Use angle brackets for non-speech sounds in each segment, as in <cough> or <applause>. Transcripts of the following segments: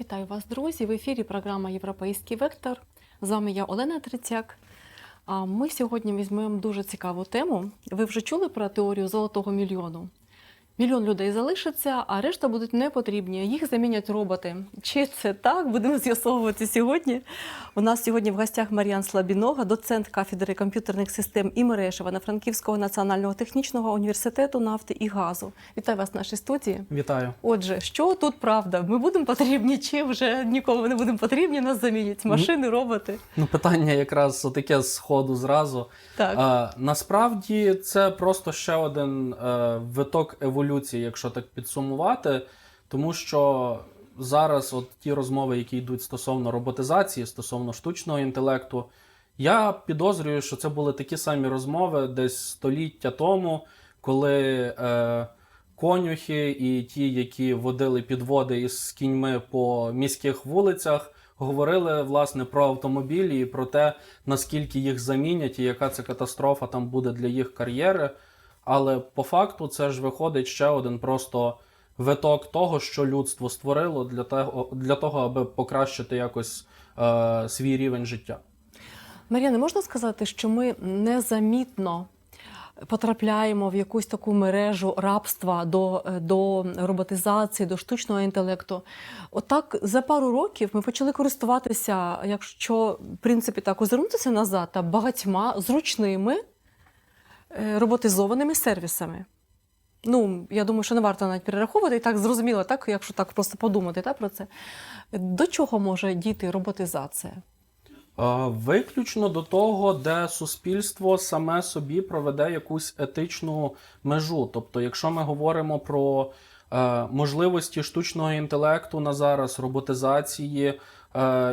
вітаю вас, друзі. В ефірі програма Європейський вектор. З вами я Олена Трицяк. А ми сьогодні візьмемо дуже цікаву тему. Ви вже чули про теорію золотого мільйону? Мільйон людей залишиться, а решта будуть не потрібні. Їх замінять роботи. Чи це так? Будемо з'ясовувати сьогодні. У нас сьогодні в гостях Мар'ян Слабінога, доцент кафедри комп'ютерних систем і мереж Івано-Франківського національного технічного університету нафти і газу. Вітаю вас в нашій студії. Вітаю. Отже, що тут правда? Ми будемо потрібні, чи вже нікому не будемо потрібні, нас замінять машини, роботи. Ну, питання якраз таке з ходу зразу. Так. А, насправді це просто ще один е, виток еволюції, якщо так підсумувати, тому що зараз от ті розмови, які йдуть стосовно роботизації, стосовно штучного інтелекту, я підозрюю, що це були такі самі розмови десь століття тому, коли е, конюхи і ті, які водили підводи із кіньми по міських вулицях, говорили власне про автомобілі і про те, наскільки їх замінять, і яка це катастрофа там буде для їх кар'єри. Але по факту це ж виходить ще один просто виток того, що людство створило для того, для того аби покращити якось е, свій рівень життя. Мар'яне, можна сказати, що ми незамітно потрапляємо в якусь таку мережу рабства до, до роботизації, до штучного інтелекту. Отак за пару років ми почали користуватися, якщо в принципі так озирнутися назад, та багатьма зручними е, роботизованими сервісами. Ну, я думаю, що не варто навіть перераховувати, і так зрозуміло, так, якщо так просто подумати так, про це. До чого може діти роботизація? Е, Виключно до того, де суспільство саме собі проведе якусь етичну межу. Тобто, якщо ми говоримо про е, можливості штучного інтелекту на зараз, роботизації е,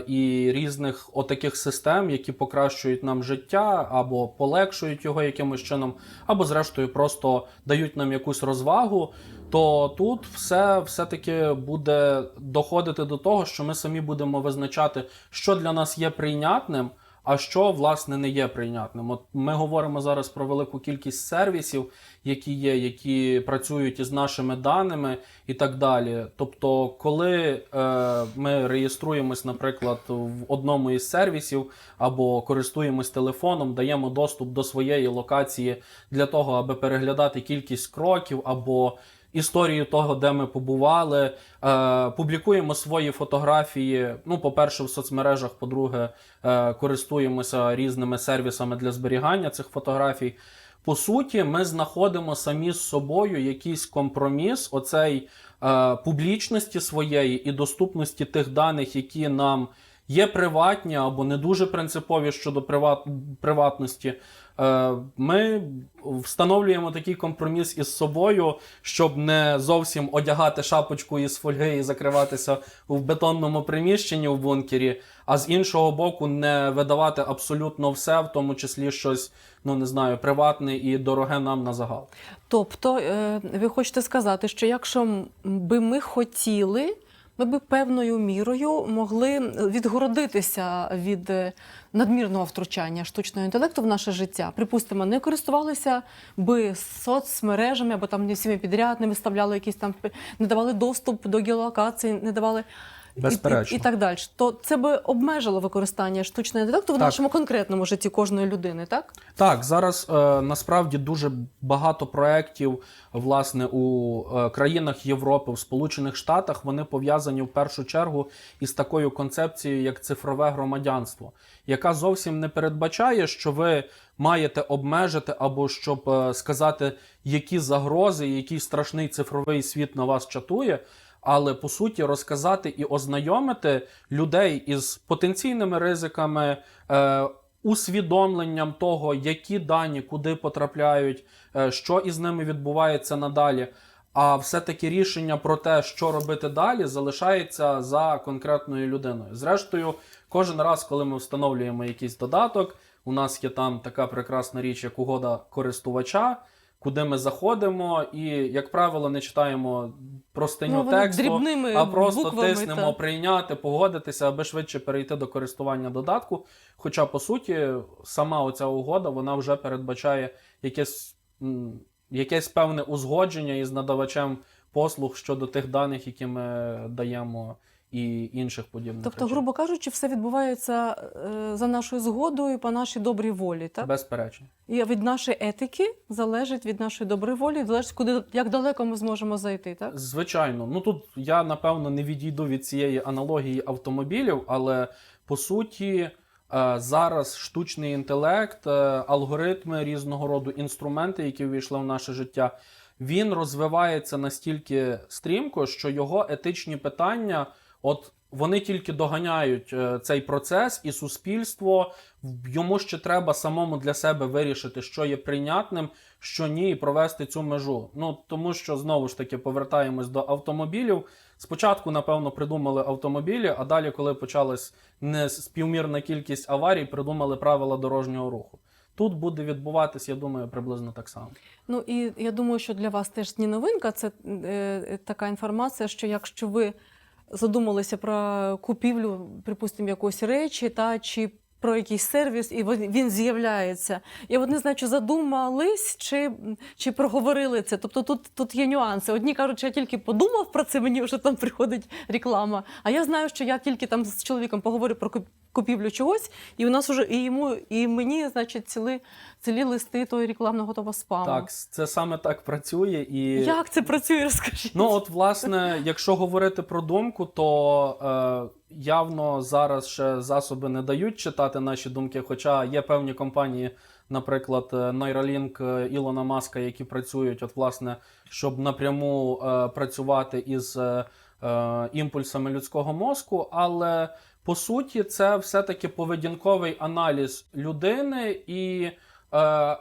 і різних отаких систем, які покращують нам життя, або полегшують його якимось чином, або, зрештою, просто дають нам якусь розвагу, то тут все все-таки буде доходити до того, що ми самі будемо визначати, що для нас є прийнятним, а що власне не є прийнятним. От ми говоримо зараз про велику кількість сервісів, які є, які працюють із нашими даними і так далі. Тобто, коли е, ми реєструємось, наприклад, в одному із сервісів або користуємось телефоном, даємо доступ до своєї локації для того, аби переглядати кількість кроків або історію того, де ми побували, е, публікуємо свої фотографії. Ну, по-перше, в соцмережах, по-друге, е, користуємося різними сервісами для зберігання цих фотографій. По суті, ми знаходимо самі з собою якийсь компроміс оцей е, публічності своєї і доступності тих даних, які нам є приватні або не дуже принципові щодо приват, приватності. Е, ми встановлюємо такий компроміс із собою, щоб не зовсім одягати шапочку із фольги і закриватися в бетонному приміщенні в бункері, а з іншого боку, не видавати абсолютно все, в тому числі щось, ну не знаю, приватне і дороге нам на загал. Тобто, е, ви хочете сказати, що якщо би ми хотіли, ми би певною мірою могли відгородитися від е, надмірного втручання штучного інтелекту в наше життя. Припустимо, не користувалися би соцмережами або там не всіми підряд, не виставляли якісь там, не давали доступ до геолокації, не давали. І- Безперечно. І, і так далі. То це би обмежило використання штучного інтелекту в Так. нашому конкретному житті кожної людини, так? Так, зараз е, насправді дуже багато проєктів, власне, у е, країнах Європи, в Сполучених Штатах, вони пов'язані в першу чергу із такою концепцією, як цифрове громадянство, яка зовсім не передбачає, що ви маєте обмежити або щоб е, сказати, які загрози, який страшний цифровий світ на вас чатує. Але по суті розказати і ознайомити людей із потенційними ризиками, е, усвідомленням того, які дані куди потрапляють, е, що із ними відбувається надалі. А все-таки рішення про те, що робити далі, залишається за конкретною людиною. Зрештою, кожен раз, коли ми встановлюємо якийсь додаток, у нас є там така прекрасна річ, як угода користувача, куди ми заходимо, і, як правило, не читаємо простиню Ну, тексту, а просто буквами, тиснемо та. прийняти, погодитися, аби швидше перейти до користування додатку. Хоча, по суті, сама оця угода вона вже передбачає якесь, якесь певне узгодження із надавачем послуг щодо тих даних, які ми даємо і інших подібних Тобто, речей. грубо кажучи, все відбувається е, за нашою згодою по нашій добрій волі, так? Безперечно. І від нашої етики залежить від нашої доброї волі, залежить, куди як далеко ми зможемо зайти, так? Звичайно, ну тут я напевно не відійду від цієї аналогії автомобілів, але по суті. е, Зараз штучний інтелект, е, алгоритми різного роду інструменти, які ввійшли в наше життя, він розвивається настільки стрімко, що його етичні питання, от вони тільки доганяють е, цей процес, і суспільство йому ще треба самому для себе вирішити, що є прийнятним, що ні, і провести цю межу. Ну тому що знову ж таки повертаємось до автомобілів. Спочатку, напевно, придумали автомобілі, а далі, коли почалась неспівмірна кількість аварій, придумали правила дорожнього руху. Тут буде відбуватись, я думаю, приблизно так само. Ну і я думаю, що для вас теж не новинка. Це е, така інформація, що якщо ви задумалися про купівлю, припустимо, якоїсь речі, та чи про якийсь сервіс, і він з'являється. Я от не знаю, чи задумались, чи, чи проговорили це. Тобто тут, тут є нюанси. Одні кажуть, що я тільки подумав про це, мені вже там приходить реклама. А я знаю, що я тільки там з чоловіком поговорю про купівлю чогось, і у нас уже і йому, і мені, значить, ціли, цілі листи того рекламного того спаму. Так, це саме так працює і. Як це працює, розкажіть. Ну, от, власне, якщо говорити про думку, то е, явно зараз ще засоби не дають читати наші думки. Хоча є певні компанії, наприклад, е, Neuralink е, Ілона Маска, які працюють, от, власне, щоб напряму е, працювати із е, е, імпульсами людського мозку. Але по суті, це все-таки поведінковий аналіз людини і е,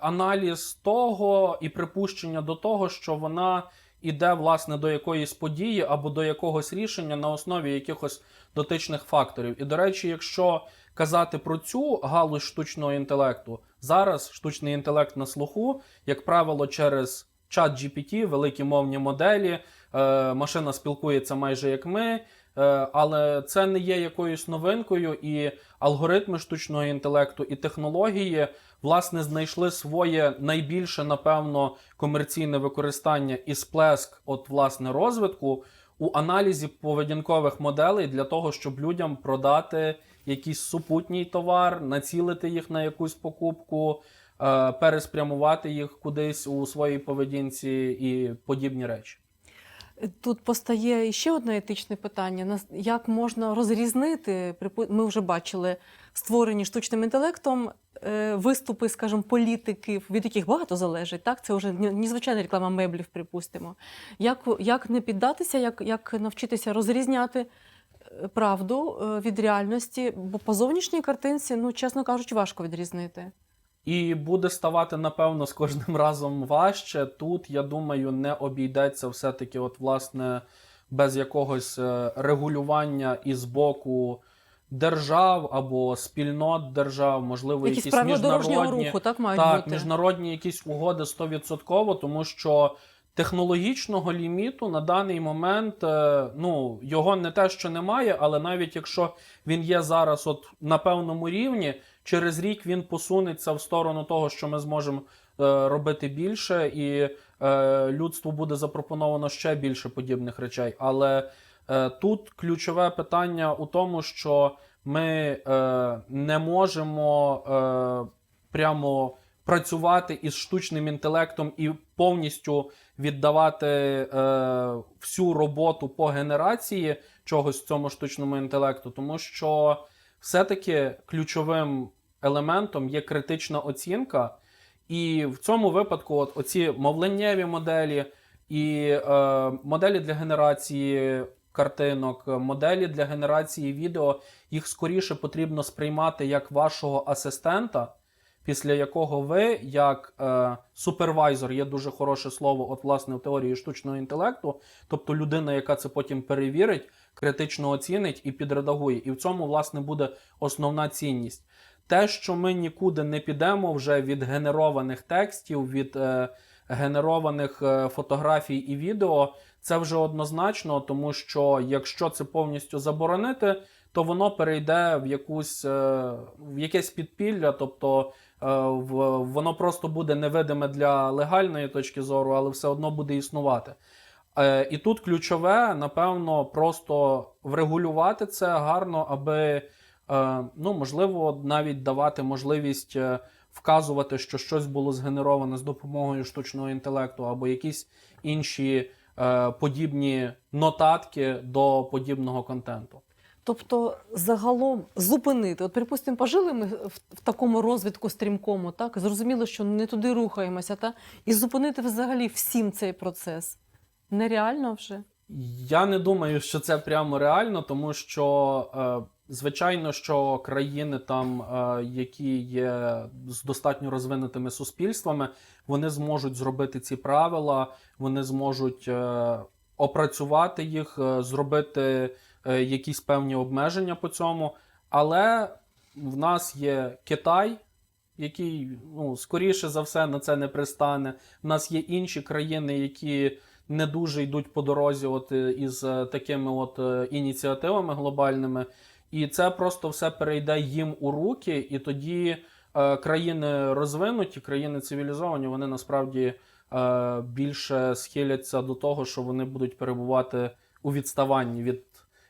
аналіз того і припущення до того, що вона іде власне до якоїсь події або до якогось рішення на основі якихось дотичних факторів. І до речі, якщо казати про цю галузь штучного інтелекту, зараз штучний інтелект на слуху, як правило, через чат GPT, великі мовні моделі, е, машина спілкується майже як ми. Е, Але це не є якоюсь новинкою, і алгоритми штучного інтелекту і технології власне знайшли своє найбільше, напевно, комерційне використання і сплеск от власне розвитку у аналізі поведінкових моделей для того, щоб людям продати якийсь супутній товар, націлити їх на якусь покупку, е, переспрямувати їх кудись у своїй поведінці і подібні речі. Тут постає ще одне етичне питання: як можна розрізнити, ми вже бачили створені штучним інтелектом е, виступи, скажімо, політиків, від яких багато залежить. Так, це вже не не звичайна реклама меблів, припустимо. Як, як не піддатися, як, як навчитися розрізняти е, правду е, від реальності, бо по зовнішній картинці, ну чесно кажучи, важко відрізнити. І буде ставати, напевно, з кожним разом важче. Тут, я думаю, не обійдеться все-таки, от, власне, без якогось е, регулювання із боку держав або спільнот держав, можливо, Якісь якісь, міжнародні, руху, так мають так, бути. міжнародні якісь угоди 100%, тому що технологічного ліміту на даний момент е, ну, його не те, що немає, але навіть якщо він є зараз от на певному рівні, через рік він посунеться в сторону того, що ми зможемо е, робити більше, і е, людству буде запропоновано ще більше подібних речей. Але е, тут ключове питання у тому, що ми не можемо прямо працювати із штучним інтелектом і повністю віддавати всю роботу по генерації чогось цьому штучному інтелекту, тому що все-таки ключовим елементом є критична оцінка. І в цьому випадку, от оці мовленнєві моделі і е, моделі для генерації картинок, моделі для генерації відео, їх скоріше потрібно сприймати як вашого асистента, після якого ви, як е, супервайзер, є дуже хороше слово, от власне в теорії штучного інтелекту, тобто людина, яка це потім перевірить, критично оцінить і підредагує. І в цьому, власне, буде основна цінність. Те, що ми нікуди не підемо вже від генерованих текстів, від е, генерованих е, фотографій і відео, це вже однозначно, тому що якщо це повністю заборонити, то воно перейде в якусь е, в якесь підпілля, тобто е, в, воно просто буде невидиме для легальної точки зору, але все одно буде існувати. Е, і тут ключове, напевно, просто врегулювати це гарно, аби, ну, можливо, навіть давати можливість е, вказувати, що щось було згенероване з допомогою штучного інтелекту, або якісь інші е, подібні нотатки до подібного контенту. Тобто, загалом зупинити. От, припустимо, пожили ми в такому розвитку стрімкому, так зрозуміло, що не туди рухаємося, та і зупинити взагалі всім цей процес. Нереально вже. Я не думаю, що це прямо реально, тому що, е, звичайно, що країни, там, е, які є з достатньо розвинутими суспільствами, вони зможуть зробити ці правила, вони зможуть е, опрацювати їх, зробити якісь певні обмеження по цьому. Але в нас є Китай, який ну, скоріше за все на це не пристане. В нас є інші країни, які не дуже йдуть по дорозі, от е, із е, такими от е, ініціативами глобальними. І це просто все перейде їм у руки, і тоді е, країни розвинуті, країни цивілізовані, вони насправді е, більше схиляться до того, що вони будуть перебувати у відставанні від,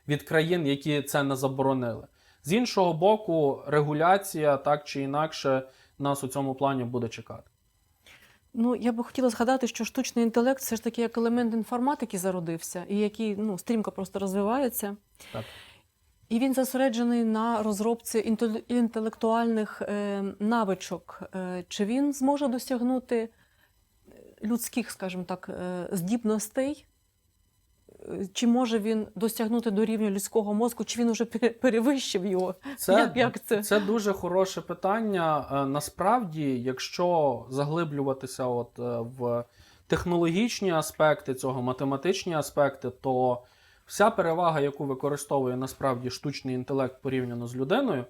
від країн, які це не заборонили. З іншого боку, регуляція так чи інакше нас у цьому плані буде чекати. Ну, я би хотіла згадати, що штучний інтелект все ж таки як елемент інформатики зародився, і який ну, стрімко просто розвивається. Так. І він зосереджений на розробці інтелектуальних е, навичок. Е, чи він зможе досягнути людських, скажімо так, е, здібностей? Чи може він досягнути до рівня людського мозку, чи він вже пе- перевищив його? Це, Як- як це? це дуже хороше питання. Е, Насправді, якщо заглиблюватися от е, в технологічні аспекти цього, математичні аспекти, то вся перевага, яку використовує насправді штучний інтелект порівняно з людиною,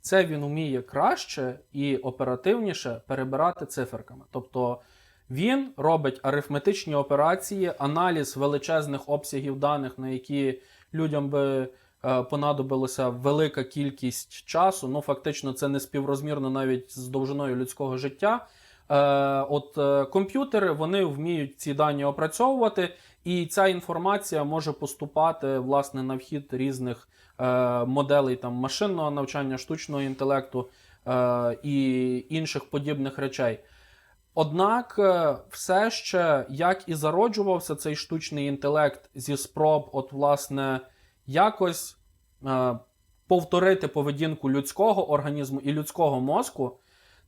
це він вміє краще і оперативніше перебирати циферками. Тобто він робить арифметичні операції, аналіз величезних обсягів даних, на які людям би е, понадобилося велика кількість часу. Ну, фактично, це не співрозмірно навіть з довжиною людського життя. Е, от е, комп'ютери вони вміють ці дані опрацьовувати, і ця інформація може поступати власне на вхід різних моделей там машинного навчання, штучного інтелекту і інших подібних речей. Однак, е, все ще як і зароджувався цей штучний інтелект зі спроб, от, власне, якось е, повторити поведінку людського організму і людського мозку,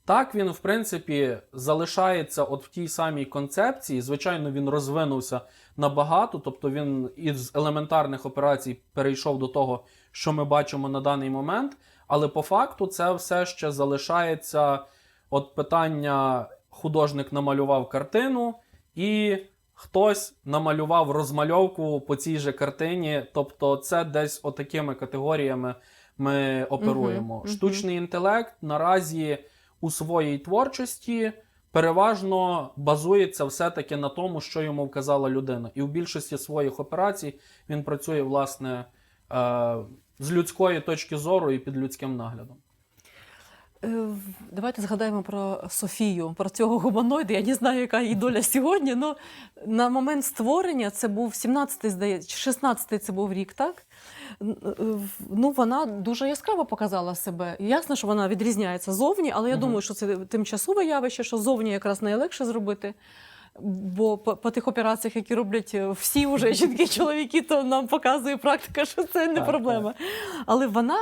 так він, в принципі, залишається от в тій самій концепції. Звичайно, він розвинувся набагато, тобто він із елементарних операцій перейшов до того, що ми бачимо на даний момент. Але по факту це все ще залишається от питання: художник намалював картину, і хтось намалював розмальовку по цій же картині. Тобто, це десь отакими категоріями ми оперуємо. мгм. Штучний інтелект наразі у своїй творчості переважно базується все-таки на тому, що йому вказала людина. І в більшості своїх операцій він працює, власне, е, з людської точки зору і під людським наглядом. Е, Давайте згадаємо про Софію, про цього гуманоїда. Я не знаю, яка її доля сьогодні. Ну на момент створення це був 17-й, здається, чи 16-й це був рік, так? Е, Ну, вона дуже яскраво показала себе. Ясно, що вона відрізняється зовні, але я Мгм. думаю, що це тимчасове явище, що зовні якраз найлегше зробити. Бо по, по тих операціях, які роблять е, всі вже <laughs> жінки, чоловіки, то нам показує практика, що це не Так, проблема. Але вона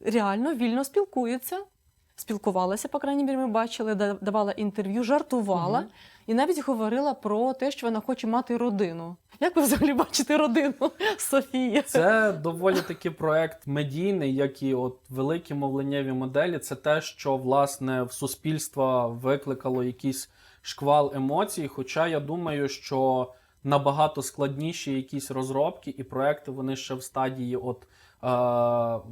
реально вільно спілкується. Спілкувалася, по крайній мірі, ми бачили, да- давала інтерв'ю, жартувала Мгм. і навіть говорила про те, що вона хоче мати родину. Як ви взагалі бачите родину, <laughs> Софія? Це доволі таки проект медійний, як і от великі мовленнєві моделі. Це те, що власне в суспільства викликало якийсь шквал емоцій. Хоча я думаю, що набагато складніші якісь розробки і проекти вони ще в стадії, от е,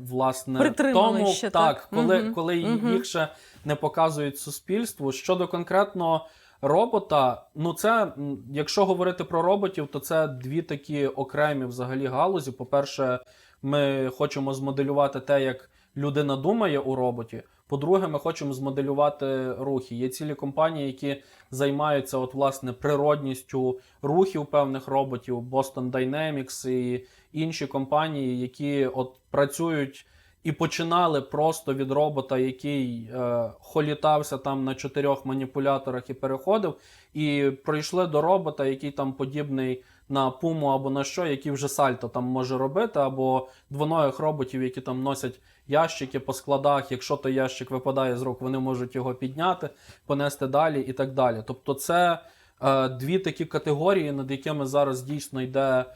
власне, Притримали тому ще, так, так? коли, угу. коли Мгм. їх ще не показують суспільству. Щодо конкретно робота, ну це, якщо говорити про роботів, то це дві такі окремі взагалі галузі. По-перше, ми хочемо змоделювати те, як людина думає у роботі. По-друге, ми хочемо змоделювати рухи. Є цілі компанії, які займаються от, власне, природністю рухів певних роботів, Boston Dynamics і інші компанії, які от працюють і починали просто від робота, який е, холітався там на чотирьох маніпуляторах і переходив, і прийшли до робота, який там подібний на пуму або на що, який вже сальто там може робити, або двоногих роботів, які там носять ящики по складах. Якщо той ящик випадає з рук, вони можуть його підняти, понести далі і так далі. Тобто, це е, дві такі категорії, над якими зараз дійсно йде е,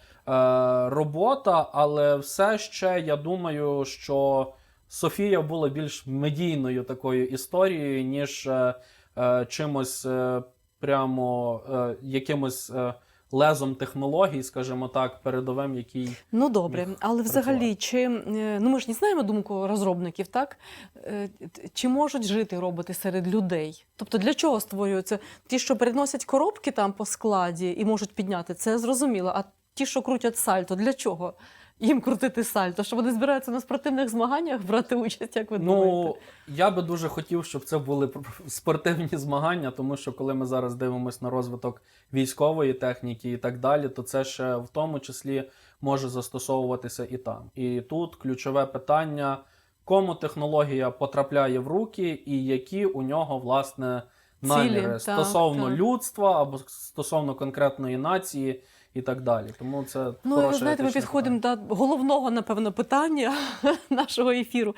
робота, але все ще я думаю, що Софія була більш медійною такою історією, ніж е, е, чимось е, прямо е, якимось е, лезом технологій, скажімо так, передовим, який Ну добре, але взагалі, чи е, ну ми ж не знаємо думку розробників, так? Е, чи можуть жити роботи серед людей? Тобто для чого створюються? Ті, що переносять коробки там по складі і можуть підняти, це зрозуміло. А ті, що крутять сальто, для чого їм крутити сальто? Що вони збираються на спортивних змаганнях брати участь? Як ви Ну, думаєте? я би дуже хотів, щоб це були спортивні змагання, тому що коли ми зараз дивимося на розвиток військової техніки і так далі, то це ще в тому числі може застосовуватися і там. І тут ключове питання: кому технологія потрапляє в руки, і які у нього власне наміри так, стосовно так. людства або стосовно конкретної нації і так далі. Тому це Ну, ви знаєте, ми підходимо питання. до головного, напевно, питання <laughs> нашого ефіру.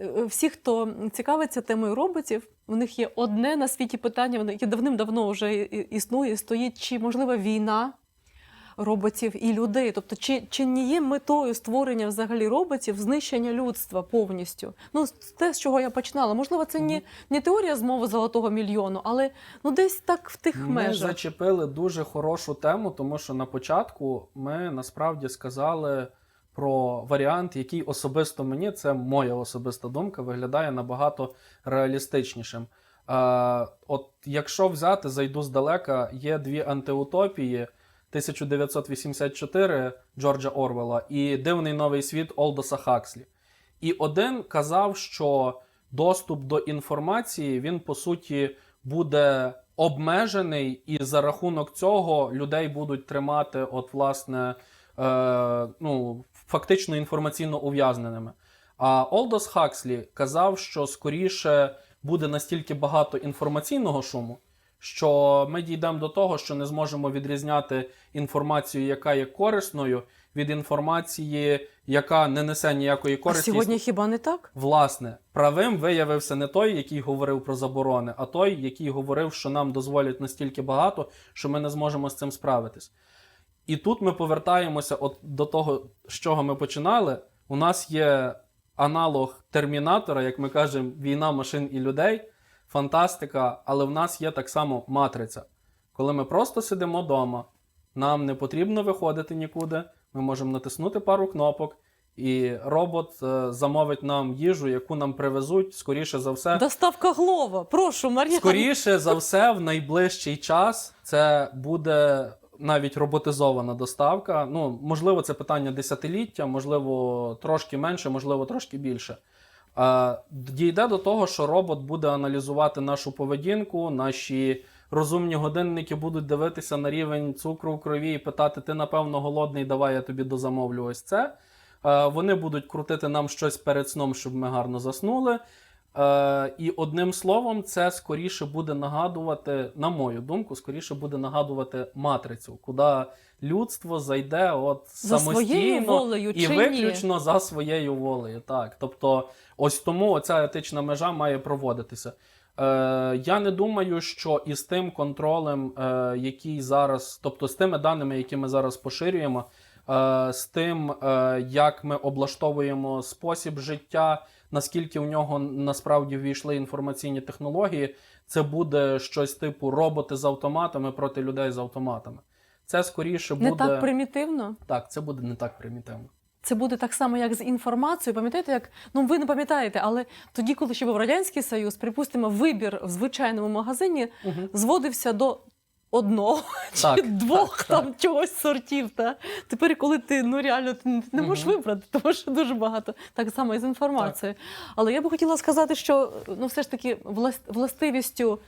Е, Всі, хто цікавиться темою роботів, у них є одне на світі питання, воно яке давним-давно вже існує, стоїть, чи можлива війна роботів і людей. Тобто, чи, чи не є метою створення взагалі роботів знищення людства повністю? Ну, те, з чого я починала. Можливо, це не, не теорія змови золотого мільйону, але ну десь так в тих Ми межах. зачепили дуже хорошу тему, тому що на початку ми насправді сказали про варіант, який особисто мені, це моя особиста думка, виглядає набагато реалістичнішим. Е, от якщо взяти, зайду здалека, є дві антиутопії. 1984 Джорджа Орвела і Дивний новий світ Олдоса Хакслі. І один казав, що доступ до інформації він по суті буде обмежений, і за рахунок цього людей будуть тримати, от, власне, е, ну, фактично інформаційно ув'язненими. А Олдос Хакслі казав, що скоріше буде настільки багато інформаційного шуму, що ми дійдемо до того, що не зможемо відрізняти інформацію, яка є корисною, від інформації, яка не несе ніякої А користі. сьогодні хіба не так? Власне, правим виявився не той, який говорив про заборони, а той, який говорив, що нам дозволять настільки багато, що ми не зможемо з цим справитись. І тут ми повертаємося от до того, з чого ми починали. У нас є аналог термінатора, як ми кажемо, війна машин і людей, фантастика, але в нас є так само матриця. Коли ми просто сидимо вдома, нам не потрібно виходити нікуди, ми можемо натиснути пару кнопок, і робот е, замовить нам їжу, яку нам привезуть, скоріше за все. Доставка Глова. Прошу, Мар'яна. Скоріше за все, в найближчий час це буде навіть роботизована доставка. Ну, можливо, це питання десятиліття, можливо, трошки менше, можливо, трошки більше. Дійде до того, що робот буде аналізувати нашу поведінку, наші розумні годинники будуть дивитися на рівень цукру в крові і питати: ти, напевно, голодний, давай я тобі дозамовлю ось це. Вони будуть крутити нам щось перед сном, щоб ми гарно заснули. Е, і одним словом, це скоріше буде нагадувати, на мою думку, скоріше буде нагадувати матрицю, куди людство зайде от За самостійно волею і чи ні? виключно за своєю волею. Так, тобто, ось тому оця етична межа має проводитися. Е, я не думаю, що із тим контролем, е, який зараз, тобто з тими даними, які ми зараз поширюємо, е, з тим, е, як ми облаштовуємо спосіб життя, наскільки в нього насправді ввійшли інформаційні технології, це буде щось типу роботи з автоматами проти людей з автоматами. Це скоріше буде Не так примітивно. так, це буде не так примітивно. Це буде так само, як з інформацією. Пам'ятаєте, як ну ви не пам'ятаєте, але тоді, коли ще був радянський союз, припустимо, вибір в звичайному магазині Угу. зводився до одного <laughs> Так, чи двох так, там чогось сортів. Та? Тепер, коли ти ну реально ти не- не можеш вибрати, <laughs> тому що дуже багато так само і з інформацією. Але я би хотіла сказати, що ну, все ж таки влас- властивістю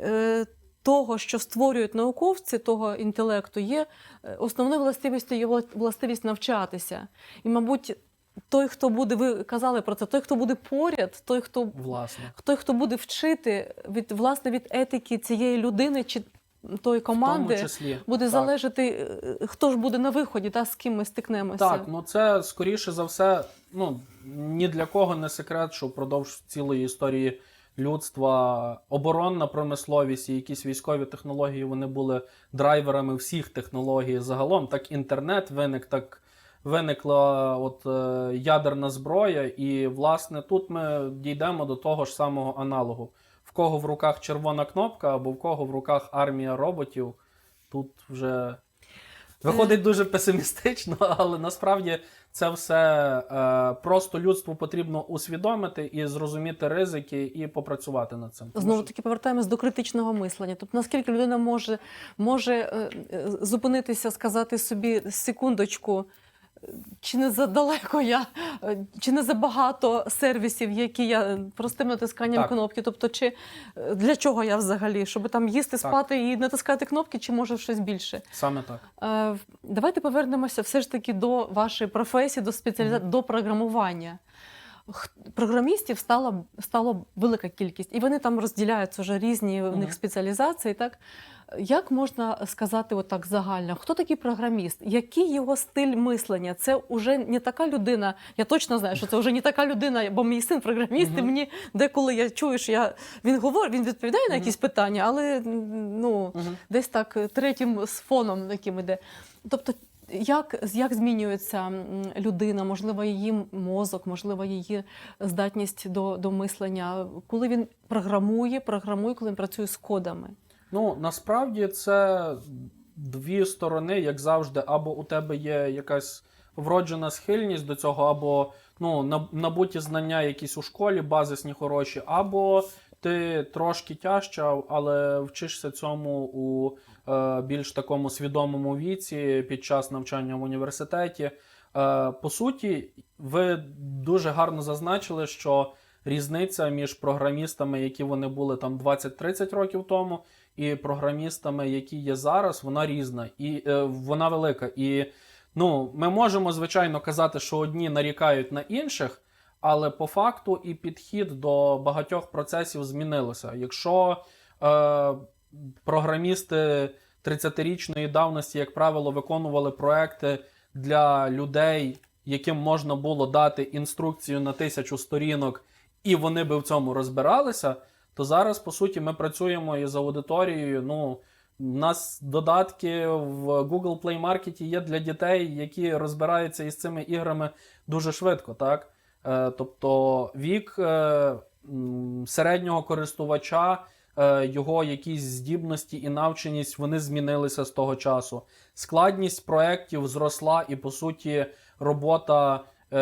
е, того, що створюють науковці, того інтелекту, є е, основною властивістю є властивість навчатися. І, мабуть, той, хто буде, ви казали про це, той, хто буде поряд, той, хто Власне. той, хто буде вчити від власне від етики цієї людини чи тої команди, числі. буде Так. залежати, е, хто ж буде на виході, та з ким ми стикнемося. Так, ну це скоріше за все, ну ні для кого не секрет, що впродовж цілої історії людства оборонна промисловість і якісь військові технології вони були драйверами всіх технологій загалом. Так інтернет виник, так виникла от е, ядерна зброя, і власне тут ми дійдемо до того ж самого аналогу. В кого в руках червона кнопка, або в кого в руках армія роботів. Тут вже виходить дуже песимістично, <laughs> але насправді це все е, просто людству потрібно усвідомити і зрозуміти ризики, і попрацювати над цим. Знову таки повертаємось до критичного мислення. Тобто, наскільки людина може, може е, е, зупинитися, сказати собі секундочку, чи не задалеко я, чи не забагато сервісів, які я простим натисканням Так. кнопки. Тобто, чи е, для чого я взагалі? Щоб там їсти, Так. спати і натискати кнопки, чи може щось більше? Саме так. Е, Давайте повернемося все ж таки до вашої професії, до спеціалізації, до програмування. Програмістів стало, стало велика кількість, і вони там розділяються вже різні в них спеціалізації. Так? Як можна сказати отак загально, хто такий програміст? Який його стиль мислення? Це вже не така людина. Я точно знаю, що це вже не така людина, бо мій син програміст, і мені деколи я чую, що я він говорить, він відповідає на якісь питання, але ну десь так третім з фоном, яким іде. Тобто, як, як змінюється людина, можливо, її мозок, можливо, її здатність до, до мислення, коли він програмує, програмує, коли він працює з кодами. Ну насправді це дві сторони, як завжди, або у тебе є якась вроджена схильність до цього, або ну, набуті знання якісь у школі, базисні хороші, або ти трошки тяжче, але вчишся цьому у е, більш такому свідомому віці під час навчання в університеті. Е, по суті, ви дуже гарно зазначили, що різниця між програмістами, які вони були там 20-30 років тому, і програмістами, які є зараз, вона різна і е, вона велика. І ну, ми можемо, звичайно, казати, що одні нарікають на інших, але по факту і підхід до багатьох процесів змінилося. Якщо е, програмісти 30-річної давності, як правило, виконували проекти для людей, яким можна було дати інструкцію на тисячу сторінок, і вони би в цьому розбиралися, то зараз, по суті, ми працюємо із аудиторією. Ну, у нас додатки в Google Play Market є для дітей, які розбираються із цими іграми дуже швидко, так? Е, тобто вік е, середнього користувача, е, його якісь здібності і навченість, вони змінилися з того часу. Складність проєктів зросла, і по суті, робота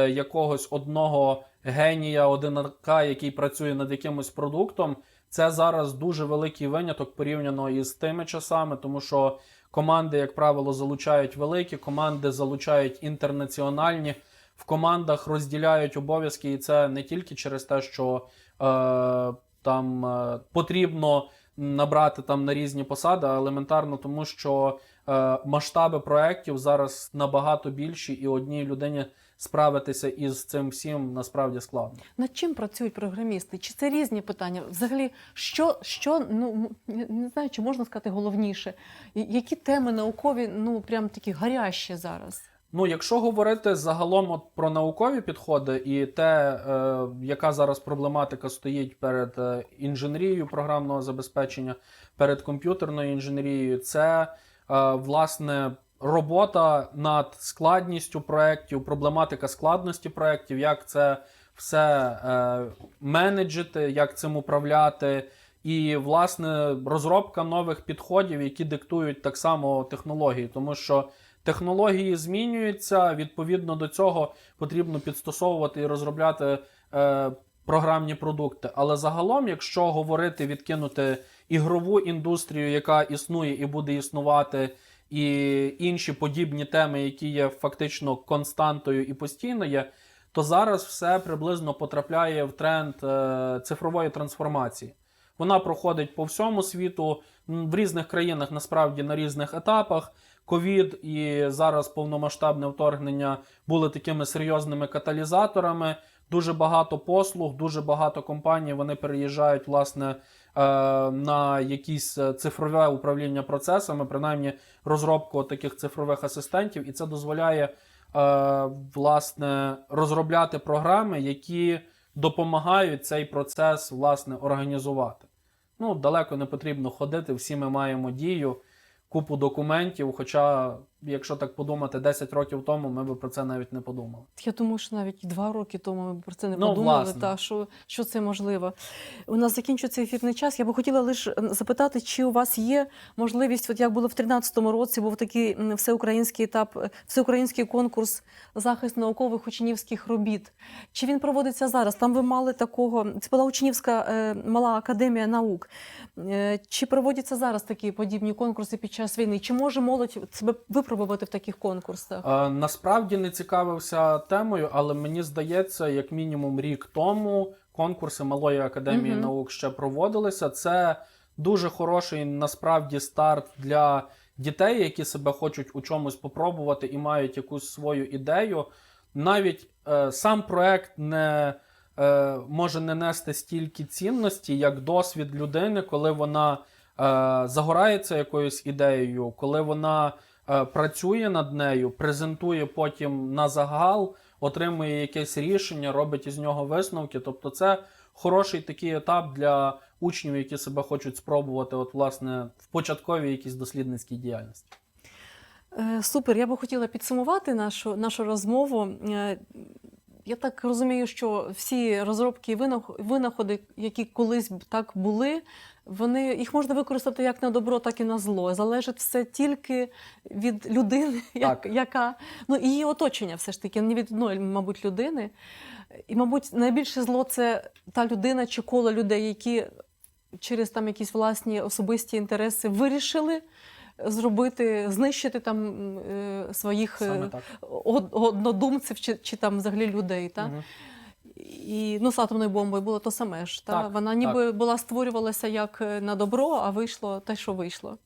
якогось одного генія, одинака, який працює над якимось продуктом, це зараз дуже великий виняток порівняно із тими часами, тому що команди, як правило, залучають великі, команди залучають інтернаціональні. В командах розділяють обов'язки, і це не тільки через те, що е, там е, потрібно набрати там на різні посади, а елементарно тому, що е, масштаби проєктів зараз набагато більші, і одній людині справитися із цим всім насправді складно. Над чим працюють програмісти? Чи це різні питання? Взагалі, що, що ну не- знаю, чи можна сказати головніше? Які теми наукові, ну прям такі гарячі зараз? Ну, якщо говорити загалом от про наукові підходи і те, е, яка зараз проблематика стоїть перед е, інженерією програмного забезпечення, перед комп'ютерною інженерією, це е, власне робота над складністю проєктів, проблематика складності проєктів, як це все е, менеджити, як цим управляти. І, власне, розробка нових підходів, які диктують так само технології, тому що технології змінюються. Відповідно до цього потрібно підстосовувати і розробляти е, програмні продукти. Але загалом, якщо говорити, відкинути ігрову індустрію, яка існує і буде існувати, і інші подібні теми, які є фактично константою і постійно є, то зараз все приблизно потрапляє в тренд е, цифрової трансформації. Вона проходить по всьому світу в різних країнах, насправді на різних етапах. Ковід і зараз повномасштабне вторгнення були такими серйозними каталізаторами. Дуже багато послуг, дуже багато компаній вони переїжджають власне е, на якісь е, цифрове управління процесами, принаймні розробку таких цифрових асистентів, і це дозволяє е, власне розробляти програми, які допомагають цей процес власне організувати. Ну, далеко не потрібно ходити, всі ми маємо дію, купу документів. Хоча, якщо так подумати, 10 років тому ми би про це навіть не подумали. Я думаю, що навіть два роки тому ми про це не Ну, подумали, власне. та, що, що це можливо. У нас закінчується ефірний час. Я би хотіла лише запитати, чи у вас є можливість, от як було в 2013 році, був такий всеукраїнський етап, е, всеукраїнський конкурс захист наукових учнівських робіт. Чи він проводиться зараз? Там ви мали такого, це була учнівська е, мала академія наук. Е, Чи проводяться зараз такі подібні конкурси під час війни? Чи може молодь себе випробувати в таких конкурсах? Е, насправді не цікавився темою, але мені здається, як мінімум рік тому конкурси Малої академії Мгм. наук ще проводилися. Це дуже хороший насправді старт для дітей, які себе хочуть у чомусь попробувати і мають якусь свою ідею. Навіть е, сам проект не е, може не нести стільки цінності, як досвід людини, коли вона е, загорається якоюсь ідеєю, коли вона працює над нею, презентує потім на загал, отримує якесь рішення, робить із нього висновки. Тобто, це хороший такий етап для учнів, які себе хочуть спробувати, от, власне, в початковій якійсь дослідницькій діяльності. Е, Супер. Я би хотіла підсумувати нашу, нашу розмову. Е, Я так розумію, що всі розробки і винах- винаходи, які колись так були, вони їх можна використати як на добро, так і на зло. Залежить все тільки від людини, <laughs> як, яка ну її оточення, все ж таки, не від одної, мабуть, людини. І, мабуть, найбільше зло це та людина чи коло людей, які через там якісь власні особисті інтереси вирішили зробити, знищити там е, своїх е, однодумців чи, чи там взагалі людей. Та? Мгм. І ну, з атомною бомбою було то саме ж. Та? Так, Вона ніби була створювалася як е, на добро, а вийшло те, що вийшло.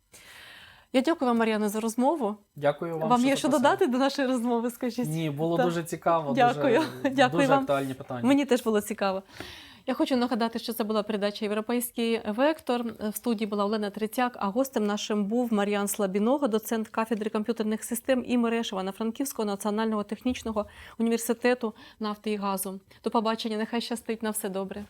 Я дякую вам, Мар'яна, за розмову. Дякую вам. Вам що є що додати до нашої розмови, скажіть? Ні, було Так. дуже цікаво. Дякую. Дуже, Дякую дуже вам. актуальні питання. Мені теж було цікаво. Я хочу нагадати, що це була передача Європейський вектор. В студії була Олена Третяк, а гостем нашим був Мар'ян Слабіного, доцент кафедри комп'ютерних систем і мереж на Франківського національного технічного університету нафти і газу. До побачення, нехай щастить на все добре.